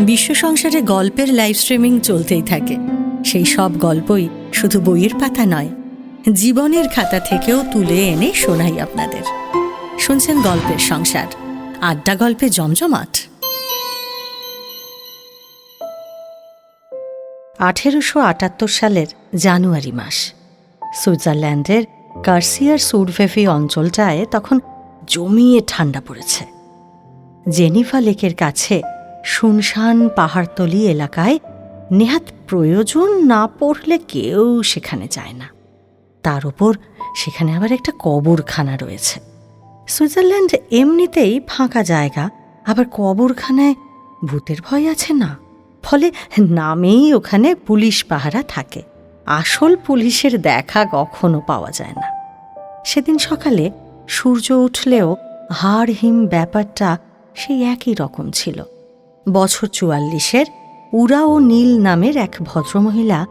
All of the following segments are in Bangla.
বিশ্ব সংসারে গল্পের লাইভ স্ট্রিমিং চলতেই থাকে। সেই সব গল্পই শুধু বইয়ের পাতা নয়, জীবনের খাতা থেকেও তুলে এনে শোনাই আপনাদের। শুনছেন গল্পের সংসার, আড্ডা গল্পে জমজমাট। আঠেরোশো আটাত্তর সালের জানুয়ারি মাস, সুইজারল্যান্ডের কার্সিয়ার সুরভেভি অঞ্চলটায় তখন জমিয়ে ঠান্ডা পড়েছে। জেনিফা লেকের কাছে শুনশান পাহাড়তলি এলাকায় নেহাত প্রয়োজন না পড়লে কেউ সেখানে যায় না। তার উপর সেখানে আবার একটা কবরখানা রয়েছে। সুইজারল্যান্ড এমনিতেই ফাঁকা জায়গা, আবার কবরখানায় ভূতের ভয় আছে না। ফলে নামেই ওখানে পুলিশ পাহারা থাকে। আসল পুলিশের দেখা কখনো পাওয়া যায় না। সেদিন সকালে সূর্য উঠলেও হাড় হিম ব্যাপারটা সেই একই রকম ছিল। বছর চুয়াল্লিশের উড়া ও নীল নামের এক ভদ্রমহিলা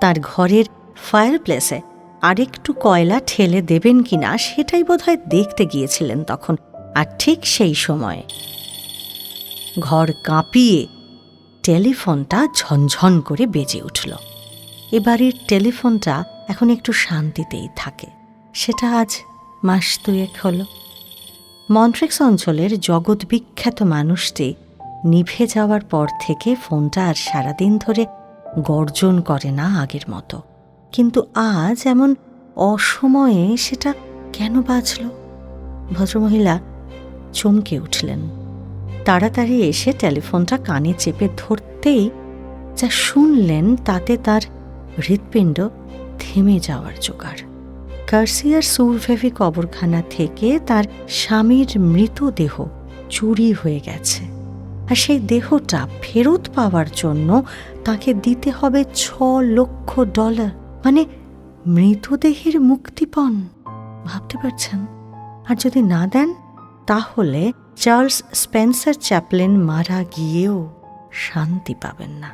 তার ঘরের ফায়ার প্লেসে আরেকটু কয়লা ঠেলে দেবেন কিনা সেটাই বোধহয় দেখতে গিয়েছিলেন তখন, আর ঠিক সেই সময়। ঘর কাঁপিয়ে টেলিফোনটা ঝনঝন করে বেজে উঠল। এ বাড়ির টেলিফোনটা এখন একটু শান্তিতেই থাকে। সেটা আজ মাস দুয়েক হল। মন্ট্রেক্স অঞ্চলের জগৎবিখ্যাত মানুষটি নিভে যাওয়ার পর থেকে ফোনটা আর সারাদিন ধরে গর্জন করে না আগের মতো। কিন্তু আজ এমন অসময়ে সেটা কেন বাজল? ভদ্রমহিলা চমকে উঠলেন। তাড়াতাড়ি এসে টেলিফোনটা কানে চেপে ধরতেই যা শুনলেন তাতে তার হৃৎপিণ্ড থেমে যাওয়ার জোগাড়। কার্সিয়ার সুরভেভি কবরখানা থেকে তার স্বামীর মৃতদেহ চুরি হয়ে গেছে। আর সেই দেহটা ফেরত পাওয়ার জন্য তাকে দিতে হবে ছ লক্ষ ডলার। মানে মৃতদেহের মুক্তিপণ। ভাবতে পারছেন? আর যদি না দেন, তাহলে চার্লস স্পেন্সার চ্যাপলেন মারা গিয়েও শান্তি পাবেন না।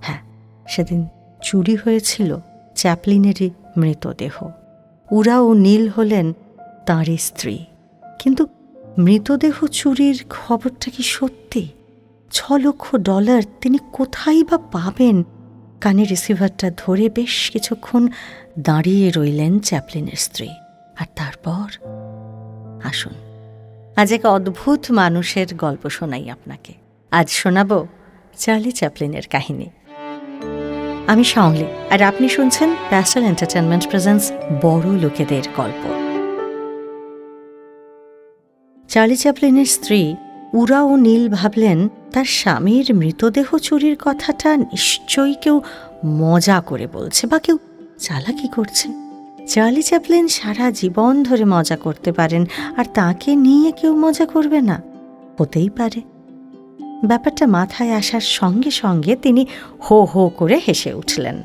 হ্যাঁ সেদিন চুরি হয়েছিল চ্যাপলিনেরই মৃতদেহ। উরা ও নীল হলেন তাঁরই স্ত্রী। কিন্তু মৃতদেহ চুরির খবরটা কি সত্যি? ছ লক্ষ ডলার তিনি কোথায় বা পাবেন? কানে রিসিভারটা ধরে বেশ কিছুক্ষণ দাঁড়িয়ে রইলেন চ্যাপলিনের স্ত্রী। আর তারপর? আসুন, আজ এক অদ্ভুত মানুষের গল্প শোনাই আপনাকে। আজ শোনাব চার্লি চ্যাপলিনের কাহিনী। আমি সাউলি আর আপনি শুনছেন প্যাস্টাল এন্টারটেনমেন্ট প্রেজেন্স বড় লোকেদের গল্প। চার্লি চ্যাপলিনের স্ত্রী উরা ও নীল ভাবলেন, তার স্বামীর মৃতদেহ চুরির কথাটা নিশ্চয়ই কেউ মজা করে বলছে বা কেউ চালাকি করছে। চার্লি চ্যাপলিন সারা জীবন ধরে মজা করতে পারেন, আর তাকে নিয়ে কেউ মজা করবে না। হতেই পারে। ব্যাপারটা মাথায় আসার সঙ্গে সঙ্গে তিনি হো হো করে হেসে উঠলেন।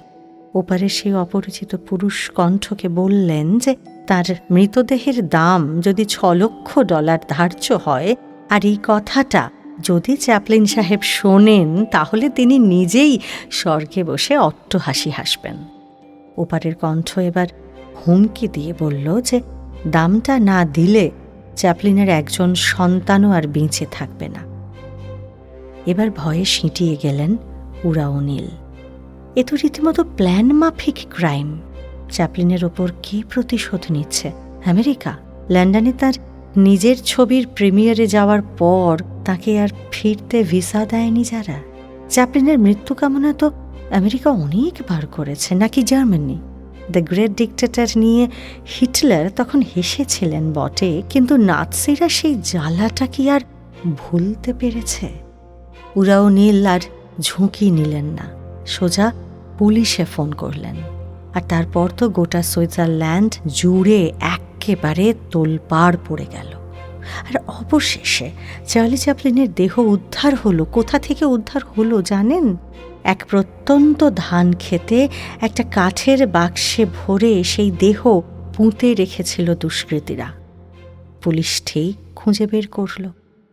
ওপারে সেই অপরিচিত পুরুষ কণ্ঠকে বললেন যে তার মৃতদেহের দাম যদি ছ লক্ষ ডলার ধার্য হয়, আর এই কথাটা যদি চ্যাপলিন সাহেব শোনেন, তাহলে তিনি নিজেই স্বর্গে বসে অট্ট হাসি হাসবেন। ওপারের কণ্ঠ এবার হুমকি দিয়ে বলল যে, দামটা না দিলে চ্যাপলিনের একজন সন্তানও আর বেঁচে থাকবে না। এবার ভয়ে সিঁটিয়ে গেলেন উরা নীল। এ তো রীতিমতো প্ল্যান মাফিক ক্রাইম। চ্যাপলিনের ওপর কে প্রতিশোধ নিচ্ছে? আমেরিকা? লন্ডনে তার নিজের ছবির প্রিমিয়ারে যাওয়ার পর তাকে আর ফিরতে ভিসা দেয়নি যারা। চ্যাপলিনের মৃত্যু কামনা তো আমেরিকা অনেকবার করেছে, নাকি জার্মানি? দ্য গ্রেট ডিক্টেটার নিয়ে হিটলার তখন হেসেছিলেন বটে, কিন্তু নাৎসিরা সেই জ্বালাটা কি আর ভুলতে পেরেছে? উরাও নীল আর ঝুঁকি নিলেন না। সোজা পুলিশে ফোন করলেন। আর তারপর তো গোটা সুইজারল্যান্ড জুড়ে একেবারে তোলপাড় পড়ে গেল। আর অবশেষে চার্লি চ্যাপলিনের দেহ উদ্ধার হলো। কোথা থেকে উদ্ধার হলো জানেন? এক প্রত্যন্ত ধান খেতে একটা কাঠের বাক্সে ভরে সেই দেহ পুঁতে রেখেছিল দুষ্কৃতীরা। পুলিশ ঠিক খুঁজে বের করল।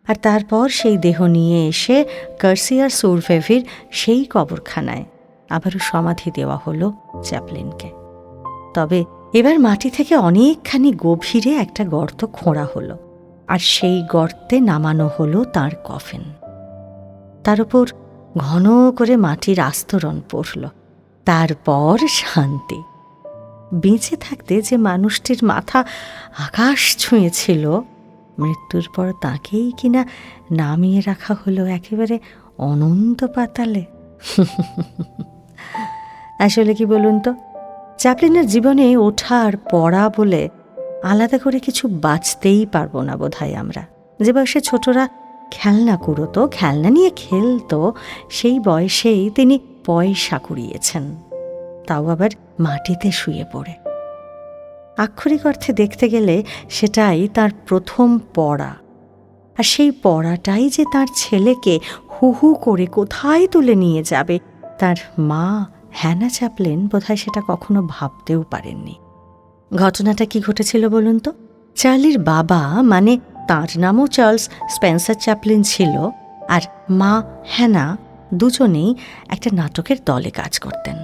আর তারপর সেই দেহ নিয়ে এসে কার্সিয়ার সুরভেভির সেই কবরখানায় আবারও সমাধি দেওয়া হলো চ্যাপলিনকে। তবে এবার মাটি থেকে অনেকখানি গভীরে একটা গর্ত খোঁড়া হলো আর সেই গর্তে নামানো হলো তার কফিন। তার উপর ঘন করে মাটির আস্তরণ পড়ল। তারপর শান্তি। বেঁচে থাকতে যে মানুষটির মাথা আকাশ ছুঁয়েছিল, মৃত্যুর পর তাকেই কিনা নামিয়ে রাখা হলো একেবারে অনন্ত পাতালে। আসলে কি বলুন তো? চ্যাপলিনের জীবনে ওঠা আর পড়া বলে আলাদা করে কিছু বাঁচতেই পারব না বোধহয় আমরা। যে বয়সে ছোটরা খেলনা কুড়োতো, খেলনা নিয়ে খেলতো, সেই বয়সেই তিনি পয়সা কুড়িয়েছেন। তাও আবার মাটিতে শুয়ে পড়ে। আক্ষরিক অর্থে দেখতে গেলে সেটাই তার প্রথম পড়া। আর সেই পড়াটাই যে তার ছেলেকে হু হু করে কোথায় তুলে নিয়ে যাবে, তার মা হ্যানা চাপলেন বোধহয় সেটা কখনো ভাবতেও পারেননি। ঘটনাটা কি ঘটেছিল বলুন তো? চার্লির বাবা মানে তাঁর নামও চার্লস স্পেন্সার চ্যাপলিন ছিল, আর মা হ্যানা দুজনেই একটা নাটকের দলে কাজ করতেন।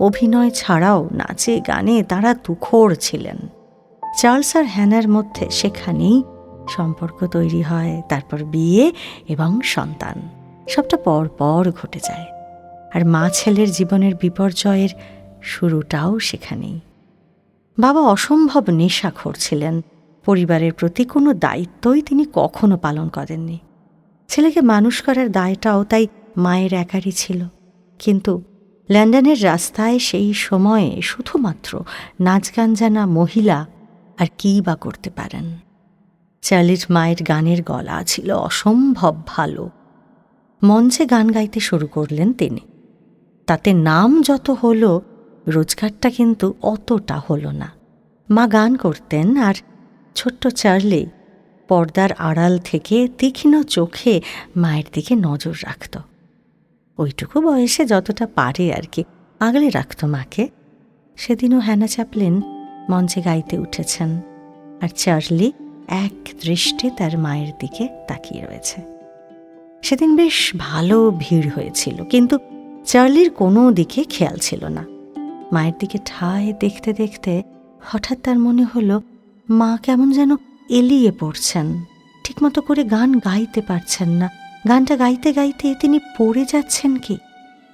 অভিনয় ছাড়াও নাচে, গানে তারা তুখোর ছিলেন। চার্লস আর হ্যানার মধ্যে সেখানেই সম্পর্ক তৈরি হয়, তারপর বিয়ে এবং সন্তান। সবটা পর পর ঘটে যায়। আর মা ছেলের জীবনের বিপর্যয়ের শুরুটাও সেখানেই। বাবা অসম্ভব নেশাখোর ছিলেন। পরিবারের প্রতি কোনো দায়িত্বই তিনি কখনো পালন করেননি। ছেলেকে মানুষ করার দায়টাও তাই মায়ের একারই ছিল। কিন্তু লন্ডনের রাস্তায় সেই সময়ে শুধুমাত্র নাচ গান জানা মহিলা আর কী বা করতে পারেন। চার্লির মায়ের গানের গলা ছিল অসম্ভব ভালো। মঞ্চে গান গাইতে শুরু করলেন তিনি। তাতে নাম যত হলো, রোজগারটা কিন্তু অতটা হলো না। মা গান করতেন আর ছোট্ট চার্লি পর্দার আড়াল থেকে তীক্ষ্ণ চোখে মায়ের দিকে নজর রাখত। ওইটুকু বয়সে যতটা পারে আর কি আগলে রাখত মাকে। সেদিনও হ্যানা চাপলেন মঞ্চে গাইতে উঠেছেন আর চার্লি এক দৃষ্টে তার মায়ের দিকে তাকিয়ে রয়েছে। সেদিন বেশ ভালো ভিড় হয়েছিল, কিন্তু চার্লির কোনো দিকে খেয়াল ছিল না। মায়ের দিকে ঠায় দেখতে দেখতে হঠাৎ তার মনে হলো, মা কেমন যেন এলিয়ে পড়ছেন। ঠিকমতো করে গান গাইতে পারছেন না। গানটা গাইতে গাইতে তিনি পড়ে যাচ্ছেন কি?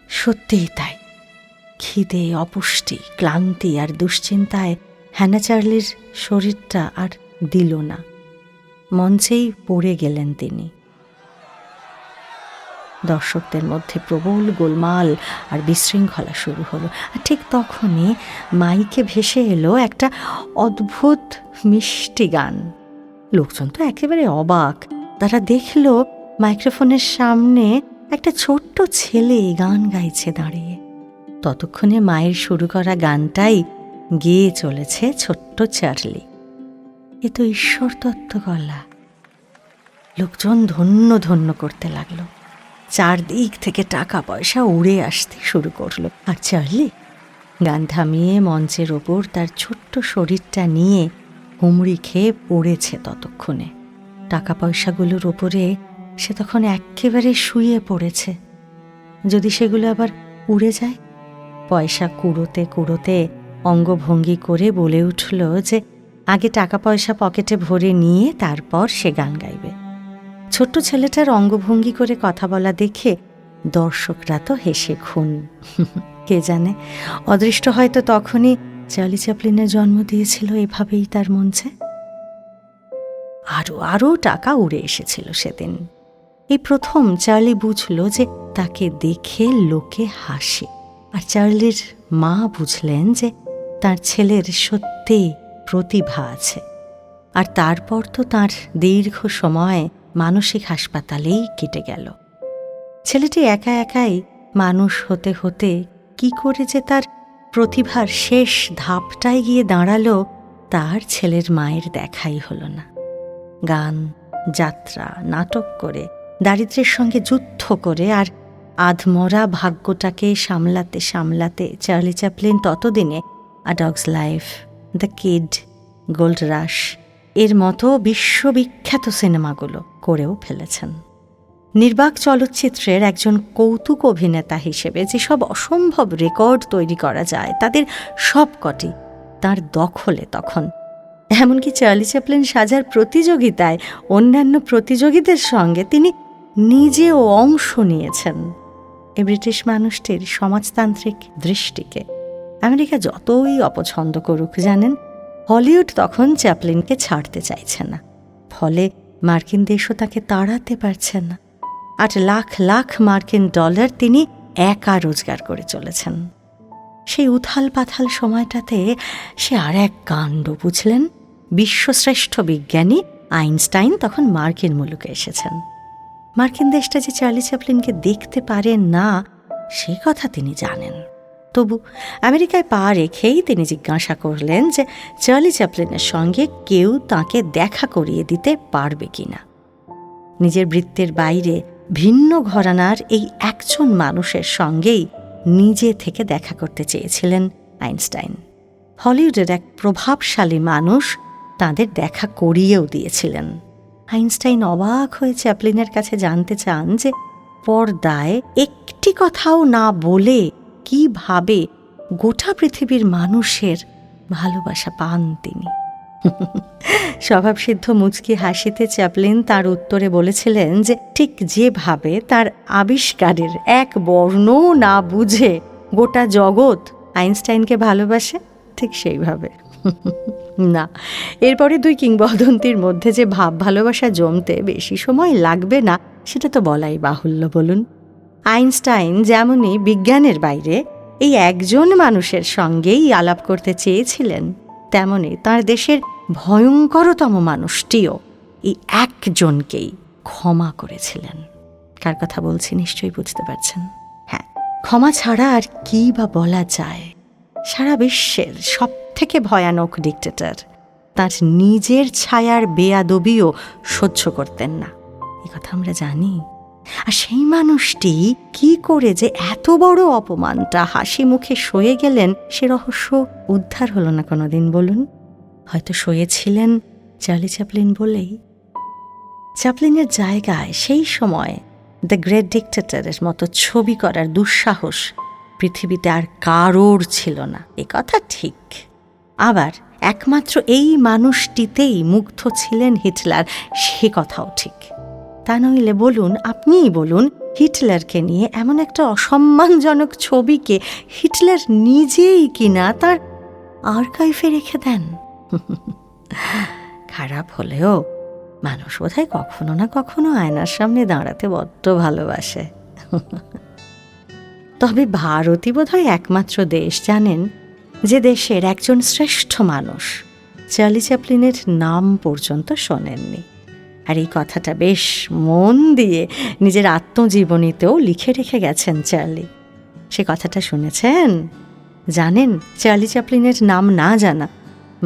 সত্যিই তাই। খিদে, অপুষ্টি, ক্লান্তি আর দুশ্চিন্তায় হ্যানা চার্লির শরীরটা আর দিল না। মঞ্চেই পড়ে গেলেন তিনি। দর্শকদের মধ্যে প্রবল গোলমাল আর বিশৃঙ্খলা শুরু হলো। আর ঠিক তখনই মাইকে ভেসে এলো একটা অদ্ভুত মিষ্টি গান। লোকজন তো একেবারে অবাক। তারা দেখল মাইক্রোফোনের সামনে একটা ছোট্ট ছেলে গান গাইছে দাঁড়িয়ে। ততক্ষণে মায়ের শুরু করা গানটাই গেয়ে চলেছে ছোট্ট চার্লি। এ তো ঈশ্বর তত্ত্ব গলা লোকজন ধন্য ধন্য করতে লাগল। চারদিক থেকে টাকা পয়সা উড়ে আসতে শুরু করল। আর চার্লি, গান থামিয়ে মঞ্চের ওপর তার ছোট্ট শরীরটা নিয়ে হুমড়ি খেয়ে পড়েছে ততক্ষণে। টাকা পয়সাগুলোর ওপরে সে তখন একেবারে শুয়ে পড়েছে। যদি সেগুলো আবার উড়ে যায়? পয়সা কুড়োতে কুড়োতে অঙ্গভঙ্গি করে বলে উঠল যে, আগে টাকা পয়সা পকেটে ভরে নিয়ে তারপর সে গান গাইবে। ছোট্ট ছেলেটার অঙ্গভঙ্গি করে কথা বলা দেখে দর্শকরা তো হেসে খুন। কে জানে? অদৃষ্ট হয়তো তখনই চার্লি চ্যাপলিনের জন্ম দিয়েছিল এভাবেই তার মঞ্চে। আরও আরও টাকা উড়ে এসেছিল সেদিন। এই প্রথম চার্লি বুঝল যে তাকে দেখে লোকে হাসে। আর চার্লির মা বুঝলেন যে তার ছেলের সত্যি প্রতিভা আছে। আর তারপর তো তার দীর্ঘ সময় মানসিক হাসপাতালেই কেটে গেল। ছেলেটি একা একাই মানুষ হতে হতে কি করে যে তার প্রতিভার শেষ ধাপটায় গিয়ে দাঁড়াল, তার ছেলের মায়ের দেখাই হলো না। গান, যাত্রা, নাটক করে, দারিদ্রের সঙ্গে যুদ্ধ করে আর আধমরা ভাগ্যটাকে সামলাতে সামলাতে চার্লি চ্যাপলিন ততদিনে a dog's life, the kid, gold rush এর মতো বিশ্ববিখ্যাত সিনেমাগুলো করেও ফেলেছেন। নির্বাক চলচ্চিত্রের একজন কৌতুক অভিনেতা হিসেবে যেসব অসম্ভব রেকর্ড তৈরি করা যায়, তাদের সবকটি তার দখলে তখন। এমনকি চার্লি চ্যাপলিন সাজার প্রতিযোগিতায় অন্যান্য প্রতিযোগীদের সঙ্গে তিনি নিজেও অংশ নিয়েছেন। এ ব্রিটিশ মানুষটির সমাজতান্ত্রিক দৃষ্টিকে আমেরিকা যতই অপছন্দ করুক, জানেন? হলিউড তখন চ্যাপলিনকে ছাড়তে চাইছে না। ফলে মার্কিন দেশও তাকে তাড়াতে পারছে না। আট লাখ লাখ মার্কিন ডলার তিনি একা রোজগার করে চলেছেন। সেই উথাল পাথাল সময়টাতে সে আর এক কাণ্ড বুঝলেন। বিশ্বশ্রেষ্ঠ বিজ্ঞানী আইনস্টাইন তখন মার্কিন মুলুকে এসেছেন। মার্কিন দেশটা যে চার্লি চ্যাপলিনকে দেখতে পারেন না, সে কথা তিনি জানেন। তবু আমেরিকায় পা রেখেই তিনি জিজ্ঞাসা করলেন যে চার্লি চ্যাপলিনের সঙ্গে কেউ তাকে দেখা করিয়ে দিতে পারবে কিনা। নিজের বৃত্তের বাইরে ভিন্ন ঘরানার এই একজন মানুষের সঙ্গেই নিজে থেকে দেখা করতে চেয়েছিলেন আইনস্টাইন। হলিউডের এক প্রভাবশালী মানুষ তাদের দেখা করিয়েও দিয়েছিলেন। আইনস্টাইন অবাক হয়ে চ্যাপলিনের কাছে জানতে চান যে পর্দায় একটি কথাও না বলে কীভাবে গোটা পৃথিবীর মানুষের ভালোবাসা পান তিনি? স্বভাবসিদ্ধ মুচকি হাসিতে চ্যাপলিন তার উত্তরে বলেছিলেন যে ঠিক যেভাবে তার আবিষ্কারের এক বর্ণও না বুঝে গোটা জগৎ আইনস্টাইনকে ভালোবাসে, ঠিক সেইভাবে। না, এরপরে দুই কিংবদন্তির মধ্যে যে ভাব ভালোবাসা জমতে বেশি সময় লাগবে না, সেটা তো বলাই বাহুল্য, বলুন। আইনস্টাইন যেমনই বিজ্ঞানের বাইরে, এই একজন মানুষের সঙ্গেই আলাপ করতে চেয়েছিলেন তেমনি তার দেশের ভয়ঙ্করতম মানুষটিও এই একজনকেই ক্ষমা করেছিলেন। কার কথা বলছি নিশ্চয়ই বুঝতে পারছেন? হ্যাঁ ক্ষমা ছাড়া আর কি বা বলা যায়? সারা বিশ্বের সব থেকে ভয়ানক ডিক্টেটর তার নিজের ছায়ার বেয়াদবিও সহ্য করতেন না। এ কথা আমরা জানি। আর সেই মানুষটি কি করে যে এত বড় অপমানটা হাসি মুখে সয়ে গেলেন, সে রহস্য উদ্ধার হলো না কোনোদিন বলুন? হয়তো সয়েছিলেন চার্লি চ্যাপলিন বলেই। চ্যাপলিনের জায়গায় সেই সময় দ্য গ্রেট ডিক্টেটরের মতো ছবি করার দুঃসাহস পৃথিবীতে আর কারোর ছিল না। এ কথা ঠিক। আবার একমাত্র এই মানুষটিতেই মুগ্ধ ছিলেন হিটলার, সে কথাও ঠিক। তা নইলে বলুন, আপনিই বলুন, হিটলারকে নিয়ে এমন একটা অসম্মানজনক ছবিকে হিটলার নিজেই কিনা তার আর্কাইফে রেখে দেন। খারাপ হলেও মানুষ বোধহয় কখনো না কখনো আয়নার সামনে দাঁড়াতে বড্ড ভালোবাসে। তবে ভারতই বোধহয় একমাত্র দেশ, জানেন? যে দেশের একজন শ্রেষ্ঠ মানুষ, চার্লি চ্যাপলিনের নাম পর্যন্ত শোনেননি। আর এই কথাটা বেশ মন দিয়ে নিজের আত্মজীবনীতেও লিখে রেখে গেছেন চার্লি। সে কথাটা শুনেছেন? জানেন, চার্লি চ্যাপলিনের নাম না জানা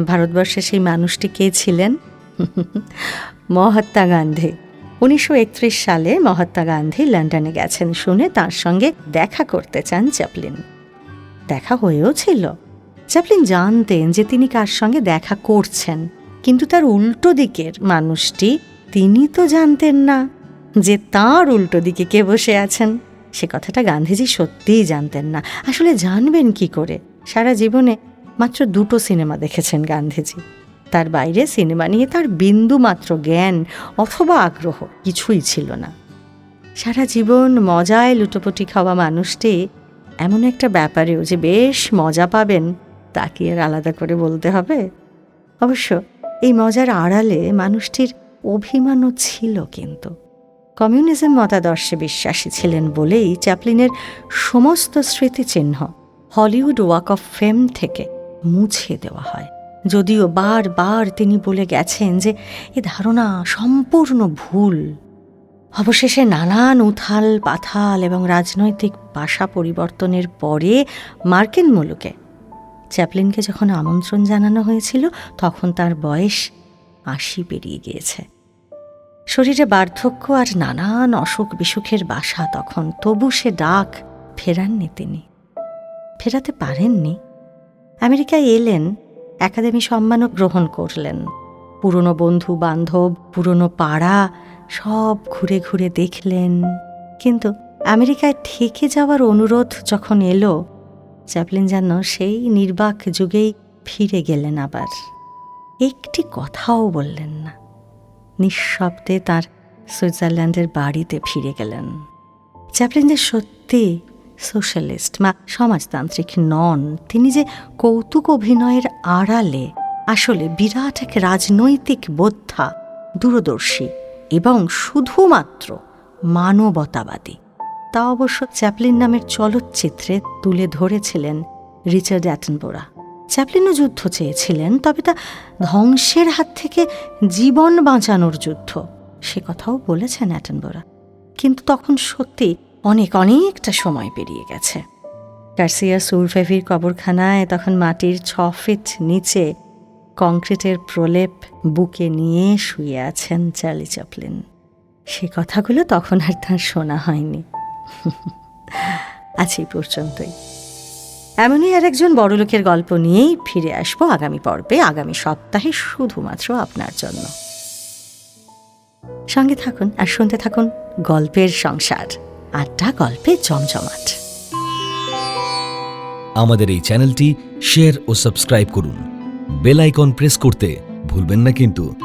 ভারতবর্ষে সেই মানুষটি কে ছিলেন? মহাত্মা গান্ধী। উনিশশো একত্রিশ সালে মহাত্মা গান্ধী লন্ডনে গেছেন, শুনে তার সঙ্গে দেখা করতে চান চ্যাপলিন। দেখা হয়েও ছিল। চ্যাপলিন জানতেন যে তিনি কার সঙ্গে দেখা করছেন, কিন্তু তার উল্টো দিকের মানুষটি তিনি তো জানতেন না যে তার উল্টো দিকে কে বসে আছেন। সে কথাটা গান্ধীজি সত্যিই জানতেন না। আসলে জানবেন কি করে? সারা জীবনে মাত্র দুটো সিনেমা দেখেছেন গান্ধীজি। তার বাইরে সিনেমা নিয়ে তার বিন্দু মাত্র জ্ঞান অথবা আগ্রহ কিছুই ছিল না। সারা জীবন মজায় লুটোপুটি খাওয়া মানুষটি এমন একটা ব্যাপারেও যে বেশ মজা পাবেন, তা কি আর আলাদা করে বলতে হবে? অবশ্য এই মজার আড়ালে মানুষটির অভিমানও ছিল কিন্তু। কমিউনিজম মতাদর্শে বিশ্বাসী ছিলেন বলেই চ্যাপলিনের সমস্ত স্মৃতিচিহ্ন হলিউড ওয়াক অফ ফেম থেকে মুছে দেওয়া হয়। যদিও বারবার তিনি বলে গেছেন যে, এ ধারণা সম্পূর্ণ ভুল। অবশেষে নানান উথাল পাথাল এবং রাজনৈতিক পাশা পরিবর্তনের পরে মার্কিন মুলুকে চ্যাপলিনকে যখন আমন্ত্রণ জানানো হয়েছিল, তখন তার বয়স আশি পেরিয়ে গিয়েছে। শরীরে বার্ধক্য আর নানান অসুখ বিসুখের বাসা তখন তবু সে ডাক ফেরাননি তিনি। ফেরাতে পারেননি। আমেরিকায় এলেন, একাডেমি সম্মানও গ্রহণ করলেন। পুরনো বন্ধু, বান্ধব, পুরনো পাড়া, সব ঘুরে ঘুরে দেখলেন। কিন্তু আমেরিকায় থেকে যাওয়ার অনুরোধ যখন এলো, চ্যাপলিন যেন সেই নির্বাক যুগেই ফিরে গেলেন আবার। একটি কথাও বললেন না। নিঃশব্দে তার সুইজারল্যান্ডের বাড়িতে ফিরে গেলেন। চ্যাপলিন যে সত্যি সোশ্যালিস্ট বা সমাজতান্ত্রিক নন। তিনি যে কৌতুক অভিনয়ের আড়ালে, আসলে বিরাট এক রাজনৈতিক বোদ্ধা, দূরদর্শী এবং শুধুমাত্র মানবতাবাদী। তা অবশ্য চ্যাপলিন নামের চলচ্চিত্রে তুলে ধরেছিলেন রিচার্ড অ্যাটনবোরা। চ্যাপলিনও যুদ্ধ চেয়েছিলেন, তবে তা ধ্বংসের হাত থেকে জীবন বাঁচানোর যুদ্ধ। সে কথাও বলেছেন অ্যাটনবোরা। কিন্তু তখন সত্যি অনেক, অনেকটা সময় পেরিয়ে গেছে। গার্সিয়া সুরফেভির কবরখানায় তখন মাটির ছ ফিট নিচে কংক্রিটের প্রলেপ বুকে নিয়ে শুয়ে আছেন চার্লি চ্যাপলিন। সে কথাগুলো তখন আর তার শোনা হয়নি। এই পর্যন্তই। এমনই আর একজন বড়লোকের গল্প নিয়েই ফিরে আসব আগামী পর্বে, আগামী সপ্তাহে শুধুমাত্র আপনার জন্য। সঙ্গে থাকুন আর শুনতে থাকুন গল্পের সংসার, আড্ডা, গল্পে জমজমাট। আমাদের এই চ্যানেলটি শেয়ার ও সাবস্ক্রাইব করুন। বেল আইকন প্রেস করতে ভুলবেন না কিন্তু।